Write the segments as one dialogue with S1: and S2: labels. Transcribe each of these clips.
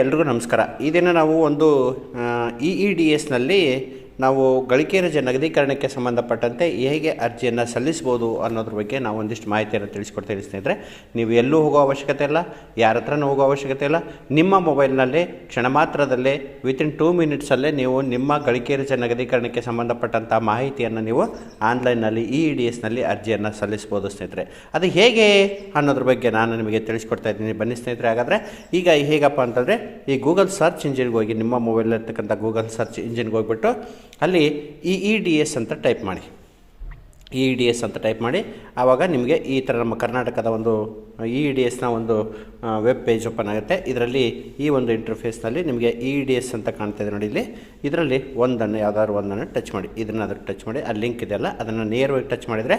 S1: ಎಲ್ರಿಗೂ ನಮಸ್ಕಾರ. ಈ ದಿನ ನಾವು ಒಂದು ಇ ಇ ಡಿ ಎಸ್ನಲ್ಲಿ ನಾವು ಗಳಿಕೆ ರಜೆ ನಗದೀಕರಣಕ್ಕೆ ಸಂಬಂಧಪಟ್ಟಂತೆ ಹೇಗೆ ಅರ್ಜಿಯನ್ನು ಸಲ್ಲಿಸ್ಬೋದು ಅನ್ನೋದ್ರ ಬಗ್ಗೆ ನಾವು ಒಂದಿಷ್ಟು ಮಾಹಿತಿಯನ್ನು ತಿಳಿಸ್ಕೊಡ್ತೀನಿ ಸ್ನೇಹಿತರೆ. ನೀವು ಎಲ್ಲೂ ಹೋಗೋ ಅವಶ್ಯಕತೆ ಇಲ್ಲ, ಯಾರ ಹತ್ರನೂ ಹೋಗೋ ಅವಶ್ಯಕತೆ ಇಲ್ಲ. ನಿಮ್ಮ ಮೊಬೈಲ್ನಲ್ಲಿ, ಕ್ಷಣ ಮಾತ್ರದಲ್ಲೇ ವಿತಿನ್ ಟೂ ಮಿನಿಟ್ಸಲ್ಲೇ ನೀವು ನಿಮ್ಮ ಗಳಿಕೆ ರಜೆ ನಗದೀಕರಣಕ್ಕೆ ಸಂಬಂಧಪಟ್ಟಂಥ ಮಾಹಿತಿಯನ್ನು ನೀವು ಆನ್ಲೈನ್ನಲ್ಲಿ ಇ ಇ ಡಿ ಎಸ್ನಲ್ಲಿ ಅರ್ಜಿಯನ್ನು ಸಲ್ಲಿಸ್ಬೋದು ಸ್ನೇಹಿತರೆ. ಅದು ಹೇಗೆ ಅನ್ನೋದ್ರ ಬಗ್ಗೆ ನಾನು ನಿಮಗೆ ತಿಳಿಸ್ಕೊಡ್ತಾ ಇದ್ದೀನಿ. ಬನ್ನಿ ಸ್ನೇಹಿತರೆ, ಹಾಗಾದರೆ ಈಗ ಹೇಗಪ್ಪ ಅಂತಂದರೆ ಈ ಗೂಗಲ್ ಸರ್ಚ್ ಇಂಜಿನ್ಗೆ ಹೋಗಿ ನಿಮ್ಮ ಮೊಬೈಲ್ ಇರ್ತಕ್ಕಂಥ ಗೂಗಲ್ ಸರ್ಚ್ ಇಂಜಿನ್ಗೆ ಹೋಗ್ಬಿಟ್ಟು ಅಲ್ಲಿ ಇ ಇ ಡಿ ಎಸ್ ಅಂತ ಟೈಪ್ ಮಾಡಿ. ಇ ಡಿ ಎಸ್ ಅಂತ ಟೈಪ್ ಮಾಡಿ, ಆವಾಗ ನಿಮಗೆ ಈ ಥರ ನಮ್ಮ ಕರ್ನಾಟಕದ ಒಂದು ಇ ಡಿ ಎಸ್ನ ಒಂದು ವೆಬ್ ಪೇಜ್ ಓಪನ್ ಆಗುತ್ತೆ. ಇದರಲ್ಲಿ ಈ ಒಂದು ಇಂಟರ್ಫೇಸ್ನಲ್ಲಿ ನಿಮಗೆ ಇ ಡಿ ಎಸ್ ಅಂತ ಕಾಣ್ತಾ ಇದೆ ನೋಡಿ ಇಲ್ಲಿ. ಇದರಲ್ಲಿ ಒಂದನ್ನು, ಯಾವ್ದಾದ್ರು ಒಂದನ್ನು ಟಚ್ ಮಾಡಿ. ಇದನ್ನು ಅದಕ್ಕೆ ಟಚ್ ಮಾಡಿ. ಆ ಲಿಂಕ್ ಇದೆಯಲ್ಲ ಅದನ್ನು ನೇರವಾಗಿ ಟಚ್ ಮಾಡಿದರೆ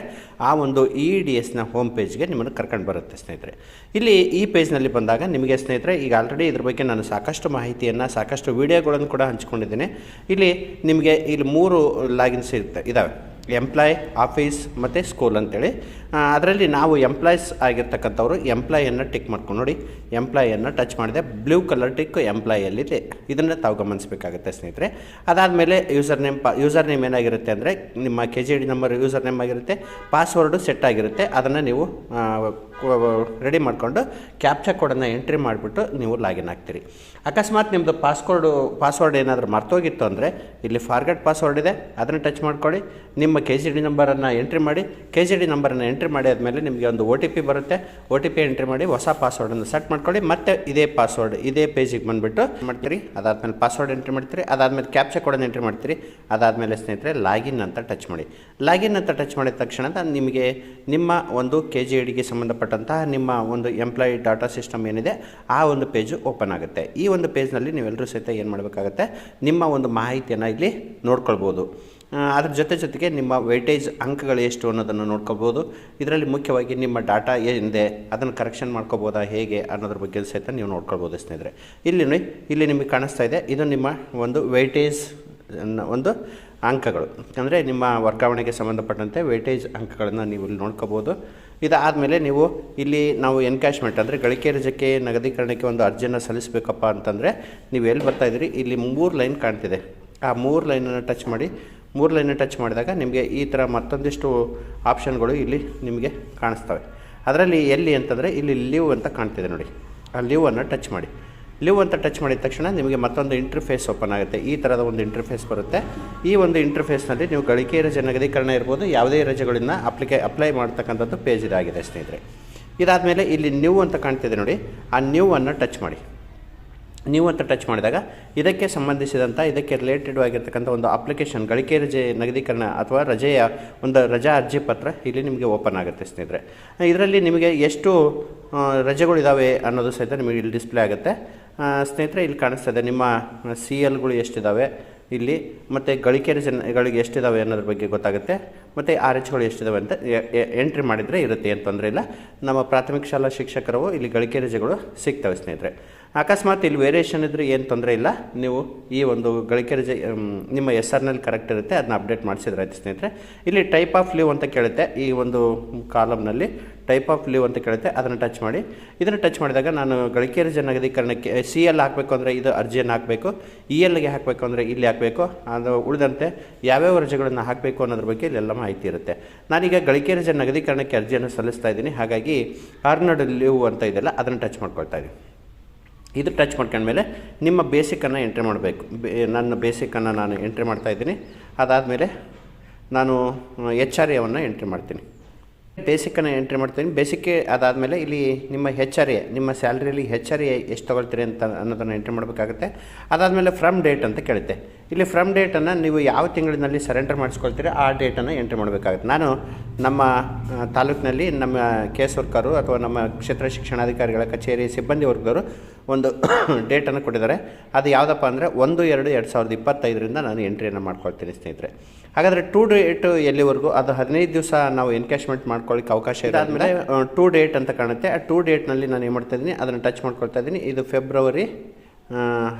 S1: ಆ ಒಂದು ಇ ಡಿ ಎಸ್ನ ಹೋಮ್ ಪೇಜ್ಗೆ ನಿಮ್ಮನ್ನು ಕರ್ಕೊಂಡು ಬರುತ್ತೆ ಸ್ನೇಹಿತರೆ. ಇಲ್ಲಿ ಈ ಪೇಜ್ನಲ್ಲಿ ಬಂದಾಗ ನಿಮಗೆ ಸ್ನೇಹಿತರೆ, ಈಗ ಆಲ್ರೆಡಿ ಇದ್ರ ಬಗ್ಗೆ ನಾನು ಸಾಕಷ್ಟು ಮಾಹಿತಿಯನ್ನು, ಸಾಕಷ್ಟು ವೀಡಿಯೋಗಳನ್ನು ಕೂಡ ಹಂಚ್ಕೊಂಡಿದ್ದೀನಿ. ಇಲ್ಲಿ ನಿಮಗೆ ಇಲ್ಲಿ ಮೂರು ಲಾಗಿನ್ಸ್ ಇರುತ್ತೆ ಇದ್ದಾವೆ ಎಂಪ್ಲಾಯ್ ಆಫೀಸ್ ಮತ್ತು ಸ್ಕೂಲ್ ಅಂತೇಳಿ. ಅದರಲ್ಲಿ ನಾವು ಎಂಪ್ಲಾಯ್ಸ್ ಆಗಿರ್ತಕ್ಕಂಥವ್ರು ಎಂಪ್ಲಾಯನ್ನು ಟಿಕ್ ಮಾಡ್ಕೊಂಡು ನೋಡಿ ಎಂಪ್ಲಾಯನ್ನು ಟಚ್ ಮಾಡಿದೆ. ಬ್ಲೂ ಕಲರ್ ಟಿಕ್ ಎಂಪ್ಲಾಯಲ್ಲಿದೆ ಇದನ್ನು ತಾವು ಗಮನಿಸಬೇಕಾಗುತ್ತೆ ಸ್ನೇಹಿತರೆ. ಅದಾದಮೇಲೆ ಯೂಸರ್ ನೇಮ್ ಪಾ ಯೂಸರ್ ನೇಮ್ ಏನಾಗಿರುತ್ತೆ ಅಂದರೆ ನಿಮ್ಮ K G D number user name ಆಗಿರುತ್ತೆ ಪಾಸ್ವರ್ಡು ಸೆಟ್ ಆಗಿರುತ್ತೆ. ಅದನ್ನು ನೀವು ರೆಡಿ ಮಾಡಿಕೊಂಡು ಕ್ಯಾಪ್ಚಾ ಕೋಡನ್ನು ಎಂಟ್ರಿ ಮಾಡಿಬಿಟ್ಟು ನೀವು ಲಾಗಿನ್ ಆಗ್ತೀರಿ. ಅಕಸ್ಮಾತ್ ನಿಮ್ಮದು ಪಾಸ್ವರ್ಡು ಪಾಸ್ವರ್ಡ್ ಏನಾದರೂ ಮರ್ತೋಗಿತ್ತು ಅಂದರೆ ಇಲ್ಲಿ ಫಾರ್ಗಟ್ ಪಾಸ್ವರ್ಡ್ ಇದೆ, ಅದನ್ನು ಟಚ್ ಮಾಡ್ಕೊಳ್ಳಿ. ನಿಮ್ಮ ಕೆ ಜಿ ಡಿ ನಂಬರನ್ನು ಎಂಟ್ರಿ ಮಾಡಿ ಕೆ ಜಿ ಡಿ ನಂಬರನ್ನು ಎಂಟ್ರಿ ಮಾಡಿ ಆದಮೇಲೆ ನಿಮಗೆ ಒಂದು ಒ ಟಿ ಪಿ ಬರುತ್ತೆ. ಒ ಟಿ ಪಿ ಎಂಟ್ರಿ ಮಾಡಿ ಹೊಸ ಪಾಸ್ವರ್ಡನ್ನು ಸೆಟ್ ಮಾಡ್ಕೊಳ್ಳಿ. ಮತ್ತೆ ಇದೇ ಪಾಸ್ವರ್ಡ್ ಇದೇ ಪೇಜಿಗೆ ಬಂದುಬಿಟ್ಟು ಮಾಡ್ತೀರಿ? ಅದಾದಮೇಲೆ ಪಾಸ್ವರ್ಡ್ ಎಂಟ್ರಿ ಮಾಡ್ತೀರಿ. ಅದಾದಮೇಲೆ ಕ್ಯಾಪ್ಚಾ ಕೋಡನ್ನು ಎಂಟ್ರಿ ಮಾಡ್ತೀರಿ. ಅದಾದಮೇಲೆ ಸ್ನೇಹಿತರೆ ಲಾಗಿನ್ ಅಂತ ಟಚ್ ಮಾಡಿ. ಲಾಗಿನ್ ಅಂತ ಟಚ್ ಮಾಡಿದ ತಕ್ಷಣ ನಿಮಗೆ ನಿಮ್ಮ ಒಂದು ಕೆ ಜಿ ಡಿಗೆ ಸಂಬಂಧಪಟ್ಟಂತಹ ನಿಮ್ಮ ಒಂದು ಎಂಪ್ಲಾಯಿ ಡಾಟಾ ಸಿಸ್ಟಮ್ ಏನಿದೆ, ಆ ಒಂದು ಪೇಜು ಓಪನ್ ಆಗುತ್ತೆ. ಈ ಒಂದು ಪೇಜ್ನಲ್ಲಿ ನೀವೆಲ್ಲರೂ ಸಹಿತ ಏನು ಮಾಡಬೇಕಾಗತ್ತೆ, ನಿಮ್ಮ ಒಂದು ಮಾಹಿತಿಯನ್ನು ಇಲ್ಲಿ ನೋಡ್ಕೊಳ್ಬೋದು. ಅದ್ರ ಜೊತೆ ಜೊತೆಗೆ ನಿಮ್ಮ ವೆಯ್ಟೇಜ್ ಅಂಕಗಳು ಎಷ್ಟು ಅನ್ನೋದನ್ನು ನೋಡ್ಕೋಬೋದು ಇದರಲ್ಲಿ ಮುಖ್ಯವಾಗಿ ನಿಮ್ಮ ಡಾಟಾ ಏನಿದೆ, ಅದನ್ನು ಕರೆಕ್ಷನ್ ಮಾಡ್ಕೋಬೋದಾ ಹೇಗೆ ಅನ್ನೋದ್ರ ಬಗ್ಗೆ ಸಹಿತ ನೀವು ನೋಡ್ಕೊಳ್ಬೋದು ಸ್ನೇಹಿತರೆ. ಇಲ್ಲಿ ಇಲ್ಲಿ ನಿಮಗೆ ಕಾಣಿಸ್ತಾ ಇದೆ, ಇದು ನಿಮ್ಮ ಒಂದು ವೆಯ್ಟೇಜ್ ಒಂದು ಅಂಕಗಳು. ಅಂದರೆ ನಿಮ್ಮ ವರ್ಗಾವಣೆಗೆ ಸಂಬಂಧಪಟ್ಟಂತೆ ವೇಟೇಜ್ ಅಂಕಗಳನ್ನು ನೀವು ಇಲ್ಲಿ ನೋಡ್ಕೋಬೋದು ಇದಾದಮೇಲೆ ನೀವು ಇಲ್ಲಿ ನಾವು ಎನ್ಕ್ಯಾಶ್ಮೆಂಟ್ ಅಂದರೆ ಗಳಿಕೆ ರಜಕ್ಕೆ ನಗದೀಕರಣಕ್ಕೆ ಒಂದು ಅರ್ಜಿಯನ್ನು ಸಲ್ಲಿಸಬೇಕಪ್ಪ ಅಂತಂದರೆ ನೀವು ಎಲ್ಲಿ ಬರ್ತಾ ಇದ್ದೀರಿ? ಇಲ್ಲಿ ಮೂರು ಲೈನ್ ಕಾಣ್ತಿದೆ. ಆ ಮೂರು ಲೈನನ್ನು ಟಚ್ ಮಾಡಿ. ಮೂರು ಲೈನ್ ಟಚ್ ಮಾಡಿದಾಗ ನಿಮಗೆ ಈ ಥರ ಮತ್ತೊಂದಿಷ್ಟು ಆಪ್ಷನ್ಗಳು ಇಲ್ಲಿ ನಿಮಗೆ ಕಾಣಿಸ್ತವೆ. ಅದರಲ್ಲಿ ಎಲ್ಲಿ ಅಂತಂದರೆ ಇಲ್ಲಿ ಲಿವ್ ಅಂತ ಕಾಣ್ತಿದೆ ನೋಡಿ. ಆ ಲಿವನ್ನು ಟಚ್ ಮಾಡಿ. ಲಿವ್ ಅಂತ ಟಚ್ ಮಾಡಿದ ತಕ್ಷಣ ನಿಮಗೆ ಮತ್ತೊಂದು ಇಂಟರ್ಫೇಸ್ ಓಪನ್ ಆಗುತ್ತೆ. ಈ ಥರದ ಒಂದು ಇಂಟರ್ಫೇಸ್ ಬರುತ್ತೆ. ಈ ಒಂದು ಇಂಟರ್ಫೇಸ್ನಲ್ಲಿ ನೀವು ಗಳಿಕೆ ರಜೆ ನಗದೀಕರಣ ಇರ್ಬೋದು. ಯಾವುದೇ ರಜೆಗಳನ್ನ ಅಪ್ಲಿಕೆ ಅಪ್ಲೈ ಮಾಡ್ತಕ್ಕಂಥದ್ದು ಪೇಜ್ ಇದಾಗಿದೆ ಸ್ನೇಹಿತರೆ. ಇದಾದಮೇಲೆ ಇಲ್ಲಿ ನ್ಯೂ ಅಂತ ಕಾಣ್ತಿದೆ ನೋಡಿ. ಆ ನ್ಯೂ ಅನ್ನು ಟಚ್ ಮಾಡಿ. ನೀವು ಅಂತ ಟಚ್ ಮಾಡಿದಾಗ ಇದಕ್ಕೆ ಸಂಬಂಧಿಸಿದಂಥ ಇದಕ್ಕೆ ರಿಲೇಟೆಡ್ ಆಗಿರ್ತಕ್ಕಂಥ ಒಂದು ಅಪ್ಲಿಕೇಶನ್ ಗಳಿಕೆ ರಜೆ ನಗದೀಕರಣ ಅಥವಾ ರಜೆಯ ಒಂದು ರಜಾ ಅರ್ಜಿ ಪತ್ರ ಇಲ್ಲಿ ನಿಮಗೆ ಓಪನ್ ಆಗುತ್ತೆ ಸ್ನೇಹಿತರೆ. ಇದರಲ್ಲಿ ನಿಮಗೆ ಎಷ್ಟು ರಜೆಗಳು ರಜೆಗಳಿದ್ದಾವೆ ಅನ್ನೋದು ಸಹಿತ ನಿಮಗೆ ಇಲ್ಲಿ ಡಿಸ್ಪ್ಲೇ ಆಗುತ್ತೆ. ಸ್ನೇಹಿತರೆ, ಇಲ್ಲಿ ಕಾಣಿಸ್ತಾ ಇದೆ ನಿಮ್ಮ ಸಿ ಎಲ್ಗಳು ಎಷ್ಟಿದ್ದಾವೆ ಇಲ್ಲಿ, ಮತ್ತು ಗಳಿಕೆ ರಜೆಗಳಿಗೆ ಎಷ್ಟಿದ್ದಾವೆ ಅನ್ನೋದ್ರ ಬಗ್ಗೆ ಗೊತ್ತಾಗುತ್ತೆ, ಮತ್ತು ಆರ್ ಎಚ್ಗಳು ಎಷ್ಟಿದ್ದಾವೆ ಅಂತ ಎಂಟ್ರಿ ಮಾಡಿದರೆ ಇರುತ್ತೆ ಏನು ತೊಂದರೆ ಇಲ್ಲ. ನಮ್ಮ ಪ್ರಾಥಮಿಕ ಶಾಲಾ ಶಿಕ್ಷಕರು ಇಲ್ಲಿ ಗಳಿಕೆ ರಜೆಗಳು ಸಿಗ್ತವೆ ಸ್ನೇಹಿತರೆ. ಅಕಸ್ಮಾತ್ ಇಲ್ಲಿ ವೇರಿಯೇಷನ್ ಇದ್ದರೆ ಏನು ತೊಂದರೆ ಇಲ್ಲ. ನೀವು ಈ ಒಂದು ಗಳಿಕೆ ರಜೆ ನಿಮ್ಮ ಎಸ್ ಆರ್ನಲ್ಲಿ ಕರೆಕ್ಟ್ ಇರುತ್ತೆ ಅದನ್ನ ಅಪ್ಡೇಟ್ ಮಾಡಿಸಿದ್ರೆ ಆಯ್ತು ಸ್ನೇಹಿತರೆ. ಇಲ್ಲಿ ಟೈಪ್ ಆಫ್ ಲೀವ್ ಅಂತ ಕೇಳುತ್ತೆ. ಈ ಒಂದು ಕಾಲಮ್ನಲ್ಲಿ ಟೈಪ್ ಆಫ್ ಲೀವ್ ಅಂತ ಕೇಳುತ್ತೆ. ಅದನ್ನು ಟಚ್ ಮಾಡಿ. ಇದನ್ನು ಟಚ್ ಮಾಡಿದಾಗ ನಾನು ಗಳಿಕೆ ರಜೆ ನಗದೀಕರಣಕ್ಕೆ ಸಿ ಎಲ್ ಹಾಕಬೇಕು ಅಂದರೆ ಇದು ಅರ್ಜಿಯನ್ನು ಹಾಕಬೇಕು. ಇ ಎಲ್ಗೆ ಹಾಕಬೇಕು ಅಂದರೆ ಇಲ್ಲಿ ಹಾಕಬೇಕು. ಅದು ಉಳಿದಂತೆ ಯಾವ್ಯಾವ ರಜೆಗಳನ್ನು ಹಾಕಬೇಕು ಅನ್ನೋದ್ರ ಬಗ್ಗೆ ಇಲ್ಲೆಲ್ಲ ಮಾಹಿತಿ ಇರುತ್ತೆ. ನಾನೀಗ ಗಳಿಕೆ ರಜೆ ನಗದೀಕರಣಕ್ಕೆ ಅರ್ಜಿಯನ್ನು ಸಲ್ಲಿಸ್ತಾ ಇದ್ದೀನಿ. ಹಾಗಾಗಿ ಆರ್ನಡ್ ಲೀವ್ ಅಂತ ಇದೆಯಲ್ಲ, ಅದನ್ನು ಟಚ್ ಮಾಡ್ಕೊಳ್ತಾ ಇದ್ದೀನಿ. ಇದು ಟಚ್ ಮಾಡ್ಕೊಂಡ್ಮೇಲೆ ನಿಮ್ಮ ಬೇಸಿಕನ್ನು ಎಂಟ್ರಿ ಮಾಡಬೇಕು. ನನ್ನ ಬೇಸಿಕನ್ನು ನಾನು ಎಂಟ್ರಿ ಮಾಡ್ತಾ ಇದ್ದೀನಿ. ಅದಾದಮೇಲೆ ನಾನು ಎಚ್ ಆರ್ ಎವನ್ನು ಎಂಟ್ರಿ ಮಾಡ್ತೀನಿ. ಬೇಸಿಕನ್ನು ಎಂಟ್ರಿ ಮಾಡ್ತೀನಿ. ಬೇಸಿಕ್ ಅದಾದಮೇಲೆ ಇಲ್ಲಿ ನಿಮ್ಮ ಹೆಚ್ ಆರ್ ಎ ನಿಮ್ಮ ಸ್ಯಾಲ್ರಿಯಲ್ಲಿ ಹೆಚ್ ಆರ್ ಎ ಎಷ್ಟು ತೊಗೊಳ್ತೀರಿ ಅಂತ ಅನ್ನೋದನ್ನು ಎಂಟ್ರಿ ಮಾಡಬೇಕಾಗುತ್ತೆ. ಅದಾದಮೇಲೆ ಫ್ರಮ್ ಡೇಟ್ ಅಂತ ಕೇಳುತ್ತೆ. ಇಲ್ಲಿ ಫ್ರಮ್ ಡೇಟನ್ನು ನೀವು ಯಾವ ತಿಂಗಳಿನಲ್ಲಿ ಸರೆಂಡರ್ ಮಾಡಿಸ್ಕೊಳ್ತೀರಿ, ಆ ಡೇಟನ್ನು ಎಂಟ್ರಿ ಮಾಡಬೇಕಾಗುತ್ತೆ. ನಾನು ನಮ್ಮ ತಾಲೂಕಿನಲ್ಲಿ ನಮ್ಮ ಕೇಸ್ ವರ್ಕರು ಅಥವಾ ನಮ್ಮ ಕ್ಷೇತ್ರ ಶಿಕ್ಷಣಾಧಿಕಾರಿಗಳ ಕಚೇರಿ ಸಿಬ್ಬಂದಿ ವರ್ಗದವರು ಒಂದು ಡೇಟನ್ನು ಕೊಟ್ಟಿದ್ದಾರೆ. ಅದು ಯಾವುದಪ್ಪ ಅಂದರೆ ಒಂದು, ಎರಡು ಎರಡು ಸಾವಿರದ ಇಪ್ಪತ್ತೈದರಿಂದ ನಾನು ಎಂಟ್ರಿಯನ್ನು ಮಾಡ್ಕೊಳ್ತೀನಿ ಸ್ನೇಹಿತರೆ. ಹಾಗಾದರೆ ಟೂ ಡೇಟ್ ಎಲ್ಲಿವರೆಗೂ? ಅದು ಹದಿನೈದು ದಿವಸ ನಾವು ಎನ್ಕ್ಯಾಶ್ಮೆಂಟ್ ಮಾಡ್ಕೊಳ್ಳಿಕ್ಕೆ ಅವಕಾಶ ಇದೆ ಆದಮೇಲೆ ಟೂ ಡೇಟ್ ಅಂತ ಕಾಣುತ್ತೆ. ಆ ಟೂ ಡೇಟ್ನಲ್ಲಿ ನಾನು ಏನು ಮಾಡ್ತಾ ಇದ್ದೀನಿ ಅದನ್ನು ಟಚ್ ಮಾಡ್ಕೊಳ್ತಾ ಇದ್ದೀನಿ. ಇದು ಫೆಬ್ರವರಿ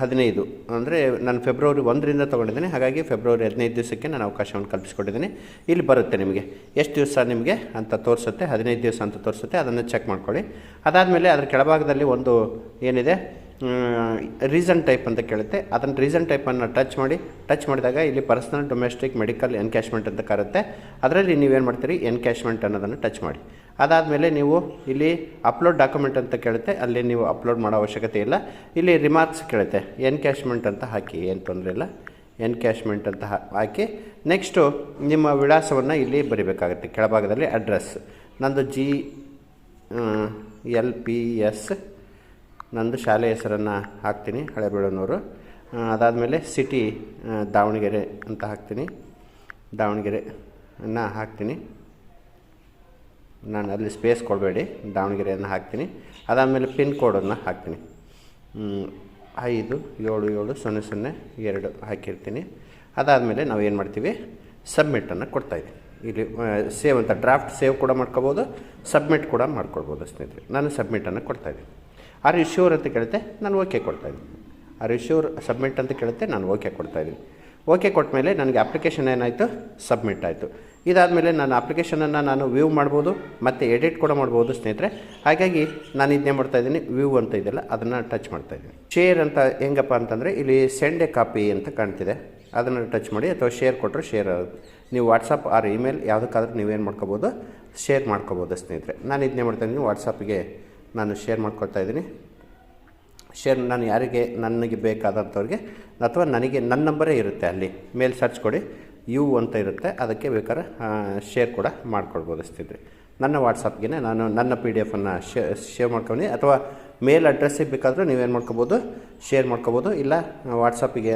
S1: ಹದಿನೈದು. ಅಂದರೆ ನಾನು ಫೆಬ್ರವರಿ ಒಂದರಿಂದ ತೊಗೊಂಡಿದ್ದೀನಿ. ಹಾಗಾಗಿ ಫೆಬ್ರವರಿ ಹದಿನೈದು ದಿವಸಕ್ಕೆ ನಾನು ಅವಕಾಶವನ್ನು ಕಲ್ಪಿಸ್ಕೊಟ್ಟಿದ್ದೀನಿ ಇಲ್ಲಿ ಬರುತ್ತೆ ನಿಮಗೆ. ಎಷ್ಟು ದಿವಸ ನಿಮಗೆ ಅಂತ ತೋರಿಸುತ್ತೆ. ಹದಿನೈದು ದಿವಸ ಅಂತ ತೋರಿಸುತ್ತೆ. ಅದನ್ನು ಚೆಕ್ ಮಾಡ್ಕೊಳ್ಳಿ. ಅದಾದಮೇಲೆ ಅದರ ಕೆಳಭಾಗದಲ್ಲಿ ಒಂದು ಏನಿದೆ? ರೀಸನ್ ಟೈಪ್ ಅಂತ ಕೇಳುತ್ತೆ. ಅದನ್ನು ರೀಸನ್ ಟೈಪನ್ನು ಟಚ್ ಮಾಡಿ ಟಚ್ ಮಾಡಿದಾಗ ಇಲ್ಲಿ ಪರ್ಸನಲ್ ಡೊಮೆಸ್ಟಿಕ್ ಮೆಡಿಕಲ್ ಎನ್ಕ್ಯಾಶ್ಮೆಂಟ್ ಅಂತ ಕರುತ್ತೆ. ಅದರಲ್ಲಿ ನೀವೇನು ಮಾಡ್ತೀರಿ? ಎನ್ಕ್ಯಾಶ್ಮೆಂಟ್ ಅನ್ನೋದನ್ನು ಟಚ್ ಮಾಡಿ. ಅದಾದಮೇಲೆ ನೀವು ಇಲ್ಲಿ ಅಪ್ಲೋಡ್ ಡಾಕ್ಯುಮೆಂಟ್ ಅಂತ ಕೇಳುತ್ತೆ. ಅಲ್ಲಿ ನೀವು ಅಪ್ಲೋಡ್ ಮಾಡೋ ಅವಶ್ಯಕತೆ ಇಲ್ಲ. ಇಲ್ಲಿ ರಿಮಾರ್ಕ್ಸ್ ಕೇಳುತ್ತೆ. ಎನ್ಕ್ಯಾಶ್ಮೆಂಟ್ ಅಂತ ಹಾಕಿ, ಏನು ತೊಂದರೆ ಇಲ್ಲ. ಎನ್ಕ್ಯಾಶ್ಮೆಂಟ್ ಅಂತ ಹಾಕಿ. ನೆಕ್ಸ್ಟು ನಿಮ್ಮ ವಿಳಾಸವನ್ನು ಇಲ್ಲಿ ಬರಿಬೇಕಾಗುತ್ತೆ. ಕೆಳಭಾಗದಲ್ಲಿ ಅಡ್ರೆಸ್ ನಂದು ಜಿ ಎಲ್ ಪಿ ಎಸ್ ನಂದು ಶಾಲೆ ಹೆಸರನ್ನು ಹಾಕ್ತೀನಿ ಹಳೆಬೀಡನೂರು ಅದಾದಮೇಲೆ ಸಿಟಿ ದಾವಣಗೆರೆ ಅಂತ ಹಾಕ್ತೀನಿ. ದಾವಣಗೆರೆ ಅನ್ನ ಹಾಕ್ತೀನಿ. ನಾನು ಅಲ್ಲಿ ಸ್ಪೇಸ್ ಕೊಡಬೇಡಿ, ದಾವಣಗೆರೆಯನ್ನು ಹಾಕ್ತೀನಿ. ಅದಾದಮೇಲೆ ಪಿನ್ ಕೋಡನ್ನು ಹಾಕ್ತೀನಿ. ಐದು, ಏಳು ಏಳು, ಸೊನ್ನೆ ಸೊನ್ನೆ, ಎರಡು ಹಾಕಿರ್ತೀನಿ. ಅದಾದಮೇಲೆ ನಾವು ಏನು ಮಾಡ್ತೀವಿ? ಸಬ್ಮಿಟನ್ನು ಕೊಡ್ತಾಯಿದ್ದೀನಿ ಇಲ್ಲಿ ಸೇವ್ ಅಂತ ಡ್ರಾಫ್ಟ್ ಸೇವ್ ಕೂಡ ಮಾಡ್ಕೋಬೋದು ಸಬ್ಮಿಟ್ ಕೂಡ ಮಾಡ್ಕೊಳ್ಬೋದು ಸ್ನೇಹಿತರೆ. ನಾನು ಸಬ್ಮಿಟನ್ನು ಕೊಡ್ತಾಯಿದ್ದೀನಿ ಆರ್ ಯು ಶ್ಯೂರ್ ಅಂತ ಕೇಳುತ್ತೆ? ನಾನು ಓಕೆ ಕೊಡ್ತಾಯಿದ್ದೀನಿ ಆರ್ ಯು ಶ್ಯೂರ್ ಸಬ್ಮಿಟ್ ಅಂತ ಕೇಳುತ್ತೆ? ನಾನು ಓಕೆ ಕೊಡ್ತಾಯಿದ್ದೀನಿ ಓಕೆ ಕೊಟ್ಟ ಮೇಲೆ ನನಗೆ ಅಪ್ಲಿಕೇಶನ್ ಏನಾಯಿತು? ಸಬ್ಮಿಟ್ ಆಯಿತು. ಇದಾದಮೇಲೆ ನಾನು ಅಪ್ಲಿಕೇಶನನ್ನು ನಾನು ವ್ಯೂ ಮಾಡ್ಬೋದು, ಮತ್ತು ಎಡಿಟ್ ಕೂಡ ಮಾಡ್ಬೋದು ಸ್ನೇಹಿತರೆ. ಹಾಗಾಗಿ ನಾನು ಇದನ್ನೇ ಮಾಡ್ತಾ ಇದ್ದೀನಿ ವ್ಯೂ ಅಂತ ಇದೆಯಲ್ಲ, ಅದನ್ನು ಟಚ್ ಮಾಡ್ತಾ ಇದ್ದೀನಿ. ಶೇರ್ ಅಂತ ಹೆಂಗಪ್ಪ ಅಂತಂದರೆ, ಇಲ್ಲಿ ಸೆಂಡ್ ಎ ಕಾಪಿ ಅಂತ ಕಾಣ್ತಿದೆ. ಅದನ್ನು ಟಚ್ ಮಾಡಿ ಅಥವಾ ಶೇರ್ ಕೊಟ್ಟರು ಶೇರ್ ನೀವು ವಾಟ್ಸಪ್ ಆರ್ ಇಮೇಲ್ ಯಾವುದಕ್ಕಾದ್ರೂ ನೀವೇನು ಮಾಡ್ಕೋಬೋದು ಶೇರ್ ಮಾಡ್ಕೋಬೋದು ಸ್ನೇಹಿತರೆ. ನಾನು ಇದನ್ನೇ ಮಾಡ್ತಾ ಇದ್ದೀನಿ ವಾಟ್ಸಪ್ಗೆ ನಾನು ಶೇರ್ ಮಾಡ್ಕೊಳ್ತಾ ಇದ್ದೀನಿ. ಶೇರ್ ನಾನು ಯಾರಿಗೆ, ನನಗೆ ಬೇಕಾದಂಥವ್ರಿಗೆ, ಅಥವಾ ನನಗೆ ನನ್ನ ನಂಬರೇ ಇರುತ್ತೆ ಅಲ್ಲಿ. ಮೇಲ್ ಸರ್ಚ್ ಕೊಡಿ ಯು ಅಂತ ಇರುತ್ತೆ. ಅದಕ್ಕೆ ಬೇಕಾದ್ರೆ ಶೇರ್ ಕೂಡ ಮಾಡ್ಕೊಳ್ಬೋದು ಅಷ್ಟಿದ್ರೆ ನನ್ನ ವಾಟ್ಸಪ್ಗೆ ನಾನು ನನ್ನ ಪಿ ಡಿ ಎಫನ್ನು ಶೇ ಶೇರ್ ಮಾಡ್ಕೊಂಡು ಅಥವಾ ಮೇಲ್ ಅಡ್ರೆಸ್ಸಿಗೆ ಬೇಕಾದರೂ ನೀವೇನು ಮಾಡ್ಕೋಬೋದು ಶೇರ್ ಮಾಡ್ಕೋಬೋದು. ಇಲ್ಲ ವಾಟ್ಸಪ್ಪಿಗೆ